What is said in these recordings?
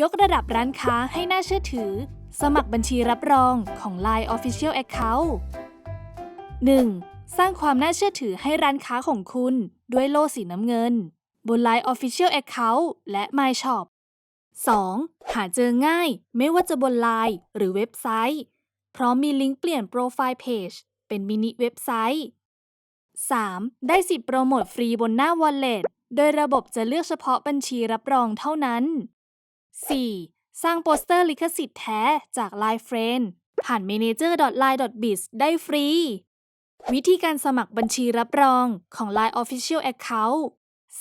ยกระดับร้านค้าให้น่าเชื่อถือ สมัครบัญชีรับรองของ Line Official Account 1. สร้างความน่าเชื่อถือให้ร้านค้าของคุณด้วยโล่สีน้ำเงิน บน Line Official Account และ My Shop 2. หาเจอง่ายไม่ว่าจะบน Line หรือเว็บไซต์ พร้อมมีลิงก์เปลี่ยนโปรไฟล์เพจเป็นมินิเว็บไซต์ 3. ได้สิทธิ์โปรโมทฟรีบนหน้า Wallet โดยระบบจะเลือกเฉพาะบัญชีรับรองเท่านั้น 4. สร้างโปสเตอร์ลิขสิทธิ์แท้จาก Line Friend ผ่าน manager.line.biz ได้ฟรี วิธีการสมัครบัญชีรับรองของ Line Official Account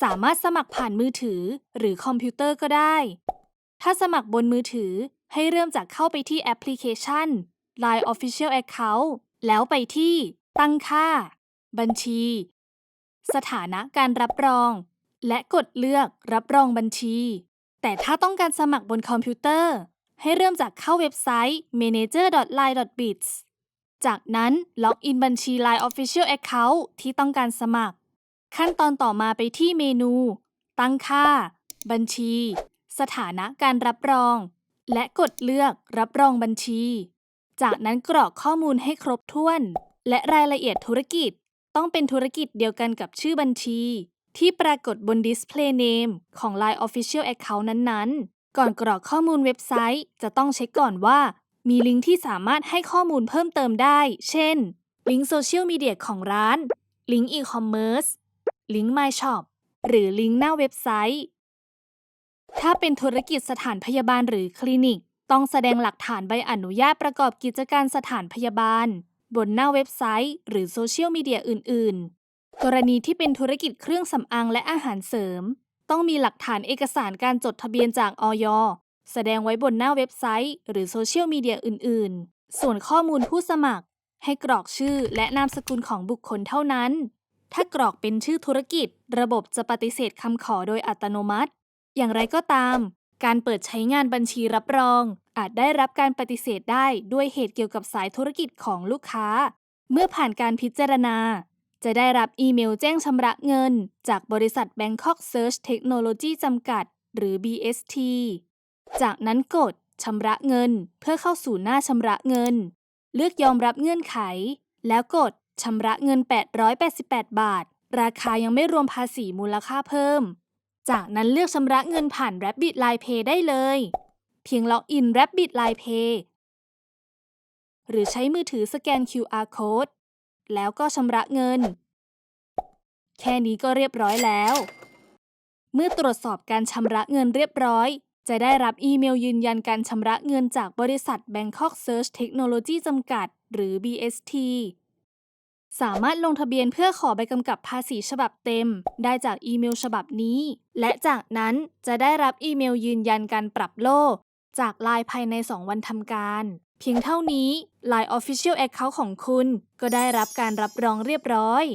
สามารถสมัครผ่านมือถือหรือคอมพิวเตอร์ก็ได้ ถ้าสมัครบนมือถือให้เริ่มจากเข้าไปที่แอปพลิเคชัน Line Official Account แล้วไปที่ ตั้งค่า บัญชี สถานะการรับรอง และกดเลือกรับรองบัญชี แต่ถ้าต้องการสมัครบนคอมพิวเตอร์ ให้เริ่มจากเข้าเว็บไซต์ manager.line.biz จากนั้นล็อกอินบัญชี Line Official Account ที่ต้องการสมัคร ขั้นตอนต่อมาไปที่เมนู ตั้งค่า บัญชี สถานะการรับรอง และกดเลือกรับรองบัญชี จากนั้นกรอกข้อมูลให้ครบถ้วน และรายละเอียดธุรกิจต้องเป็นธุรกิจเดียวกันกับชื่อบัญชี ที่ปรากฏบน Display Name ของ Line Official Account นั้นๆ ก่อนกรอกข้อมูลเว็บไซต์ จะต้องเช็คก่อนว่า มีลิงก์ที่สามารถให้ข้อมูลเพิ่มเติมได้ เช่น ลิงก์โซเชียลมีเดียของร้าน ลิงก์อีคอมเมิร์ซ ลิงก์ My Shop หรือลิงก์หน้าเว็บไซต์ ถ้าเป็นธุรกิจสถานพยาบาลหรือคลินิก ต้องแสดงหลักฐานใบอนุญาตประกอบกิจการสถานพยาบาล บนหน้าเว็บไซต์ หรือโซเชียลมีเดียอื่นๆ กรณีที่เป็นธุรกิจเครื่องสำอางและอาหารเสริม ต้องมีหลักฐานเอกสารการจดทะเบียนจากออยแสดงไว้บนหน้าเว็บไซต์ หรือโซเชียลมีเดียอื่น ๆ ส่วนข้อมูลผู้สมัคร ให้กรอกชื่อและนามสกุลของบุคคลเท่านั้น ถ้ากรอกเป็นชื่อธุรกิจ ระบบจะปฏิเสธคำขอโดยอัตโนมัติ อย่างไรก็ตาม การเปิดใช้งานบัญชีรับรอง อาจได้รับการปฏิเสธได้ด้วยเหตุเกี่ยวกับสายธุรกิจของลูกค้า เมื่อผ่านการพิจารณา จะได้รับอีเมลแจ้งชำระเงิน จากบริษัท Bangkok Search Technology จำกัด หรือ BST จากนั้นกดชำระเงินเพื่อเข้าสู่หน้าชำระเงิน เลือกยอมรับเงื่อนไข แล้วกดชำระเงิน 888 บาท ราคายังไม่รวมภาษีมูลค่าเพิ่ม จากนั้นเลือกชำระเงินผ่าน Rabbit Line Pay ได้เลย เพียงล็อกอิน Rabbit Line Pay หรือใช้มือถือสแกน QR Code แล้วก็ชำระเงิน แค่นี้ก็เรียบร้อยแล้ว เมื่อตรวจสอบการชำระเงินเรียบร้อย จะได้รับอีเมลยืนยันการชำระเงินจากบริษัท Bangkok Search Technology จำกัด หรือ BST สามารถลงทะเบียนเพื่อขอใบกำกับภาษีฉบับเต็ม ได้จากอีเมลฉบับนี้ และจากนั้นจะได้รับอีเมลยืนยันการปรับโล จาก Line ภายใน 2 วันทำการ เพียงเท่านี้ Line Official Account ของคุณ ก็ได้รับการรับรองเรียบร้อย